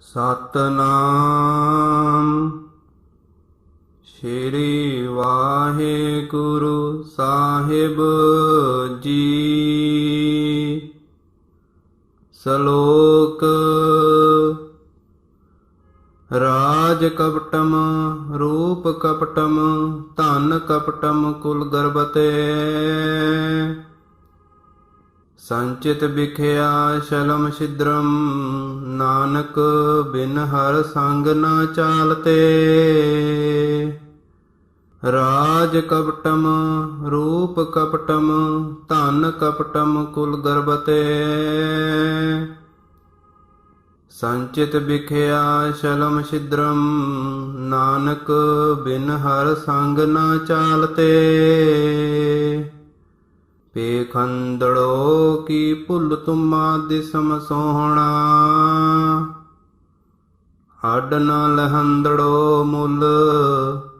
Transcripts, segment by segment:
ਸਤਨਾਮ। ਸ਼੍ਰੀ ਵਾਹਿਗੁਰੂ ਸਾਹਿਬ ਜੀ। ਸ਼ਲੋਕ ਰਾਜ ਕਪਟਮ ਰੂਪ ਕਪਟਮ ਧਨ ਕਪਟਮ ਕੁਲ ਗਰਬਤੇ ਸੰਚਿਤ ਵਿਖਿਆ ਸ਼ਲਮ ਛਿਦਰਮ, ਨਾਨਕ ਬਿਨ ਹਰ ਸੰਗ ਨਾ ਚਾਲਤੇ। ਰਾਜ ਕਪਟਮ, ਰੂਪ ਕਪਟਮ, ਧਨ ਕਪਟਮ ਕੁਲ ਗਰਬਤੇ ਸੰਚਿਤ ਵਿਖਿਆ ਸ਼ਲਮ ਛਿਦਰਮ, ਨਾਨਕ ਬਿਨ ਹਰ ਸੰਗ ਨਾ ਚਾਲਤੇ। ਪੇਖੰਦੜੋ ਕੀ ਭੁੱਲ ਤੁਮਾ ਦਿਸਮ ਸੋਹਣਾ। ਹੱਡ ਨਾ ਲਹੰਦੜੋ ਮੁੱਲ,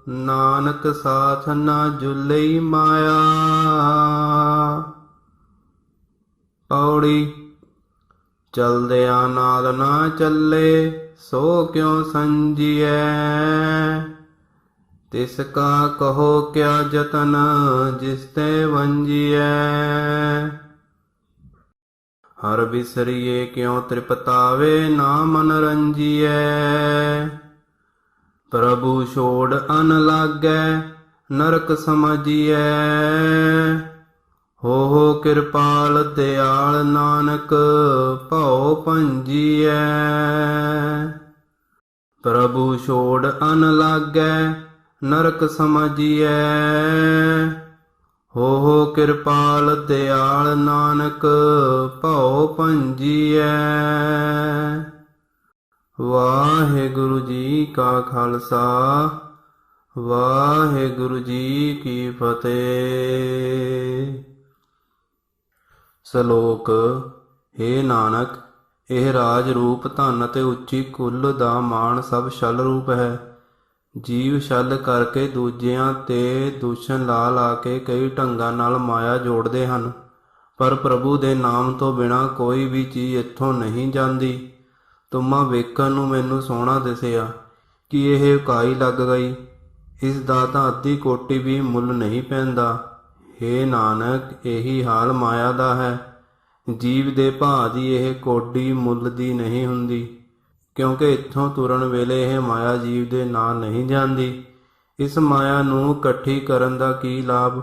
ਨਾਨਕ ਸਾਥ ਨਾ ਜੁਲਈ ਮਾਇਆ। ਪੌੜੀ, ਚਲਦਿਆਂ ਨਾਲ ਨਾ ਚੱਲੇ, ਸੋ ਕਿਉ ਸੰਜੀਐ? ਤਿਸ ਕਾ ਕਹੋ ਕਿਆ ਜਤਨ, ਜਿਸ ਤੇ ਵੰਜੀਐ। ਹਰ ਬਿਸਰੀਏ ਕਿਉ ਤ੍ਰਿਪਤਾਵੇ, ਨਾ ਮਨ ਰੰਜੀਐ। ਪ੍ਰਭੂ ਛੋੜ ਅਨ ਲਾਗੈ, ਨਰਕ ਸਮਝੀਐ। ਹੋ ਹੋ ਕਿਰਪਾਲ ਦਿਆਲ ਨਾਨਕ, ਭਉ ਭੰਜੀਐ। ਪ੍ਰਭੂ ਛੋੜ ਅਨ ਲਾਗੈ ਨਰਕ ਸਮਝੀਐ। ਹੋ ਹੋ ਕਿਰਪਾਲ ਦਿਆਲ ਨਾਨਕ, ਭਉ ਭੰਜੀਐ। ਵਾਹਿਗੁਰੂ ਜੀ ਕਾ ਖਾਲਸਾ, ਵਾਹਿਗੁਰੂ ਜੀ ਕੀ ਫਤਿਹ। ਸ਼ਲੋਕ, ਹੇ ਨਾਨਕ, ਇਹ ਰਾਜ ਰੂਪ ਧਨ ਅਤੇ ਉੱਚੀ ਕੁੱਲ ਦਾ ਮਾਣ ਸਭ ਛਲ ਰੂਪ ਹੈ। ਜੀਵ ਛਲ ਕਰਕੇ ਦੂਜਿਆਂ ਤੇ ਦੂਸ਼ਣ ਲਾ ਲਾ ਕੇ ਕਈ ਢੰਗਾਂ ਨਾਲ ਮਾਇਆ ਜੋੜਦੇ ਹਨ, ਪਰ ਪ੍ਰਭੂ ਦੇ ਨਾਮ ਤੋਂ ਬਿਨਾ ਕੋਈ ਵੀ ਚੀਜ਼ ਇੱਥੋਂ ਨਹੀਂ ਜਾਂਦੀ। ਤੁਮਾ ਵੇਖਣ ਨੂੰ ਮੈਨੂੰ ਸੋਹਣਾ ਦਿਸਿਆ ਕਿ ਇਹ ਇਕਾਈ ਲੱਗ ਗਈ। ਇਸ ਦਾ ਤਾਂ ਅੱਧੀ ਕੋਟੀ ਵੀ ਮੁੱਲ ਨਹੀਂ ਪੈਂਦਾ। ਹੇ ਨਾਨਕ, ਇਹੀ ਹਾਲ ਮਾਇਆ ਦਾ ਹੈ। ਜੀਵ ਦੇ ਭਾਅ ਦੀ ਇਹ ਕੋਡੀ ਮੁੱਲ ਦੀ ਨਹੀਂ ਹੁੰਦੀ। ਕਿਉਂਕਿ ਇੱਥੋਂ ਤੁਰਨ ਵੇਲੇ ਇਹ ਮਾਇਆ ਜੀਵ ਦੇ ਨਾਂ ਨਹੀਂ ਜਾਂਦੀ। ਇਸ ਮਾਇਆ ਨੂੰ ਇਕੱਠੀ ਕਰਨ ਦਾ ਕੀ ਲਾਭ?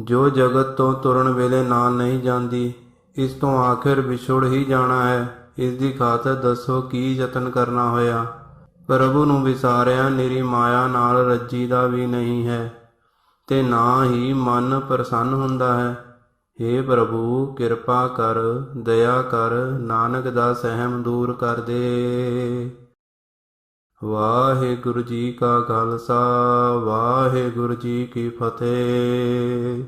ਜੋ ਜਗਤ ਤੋਂ ਤੁਰਨ ਵੇਲੇ ਨਾਂ ਨਹੀਂ ਜਾਂਦੀ, ਇਸ ਤੋਂ ਆਖਿਰ ਵਿਛੜ ਹੀ ਜਾਣਾ ਹੈ। ਇਸ ਦੀ ਖਾਤਰ ਦੱਸੋ ਕੀ ਯਤਨ ਕਰਨਾ ਹੋਇਆ? ਪ੍ਰਭੂ ਨੂੰ ਵਿਸਾਰਿਆ, ਨਿਰੀ ਮਾਇਆ ਨਾਲ ਰੱਜੀ ਦਾ ਵੀ ਨਹੀਂ ਹੈ ਤੇ ਨਾ ਹੀ ਮਨ ਪ੍ਰਸੰਨ ਹੁੰਦਾ ਹੈ। हे ਪ੍ਰਭੂ, ਕਿਰਪਾ ਕਰ, ਦਇਆ ਕਰ, ਨਾਨਕ ਦਾ ਸਹਿਮ ਦੂਰ ਕਰ ਦੇ। ਵਾਹਿਗੁਰੂ ਜੀ ਕਾ ਖਾਲਸਾ, ਵਾਹਿਗੁਰੂ ਜੀ ਕੀ ਫਤਿਹ।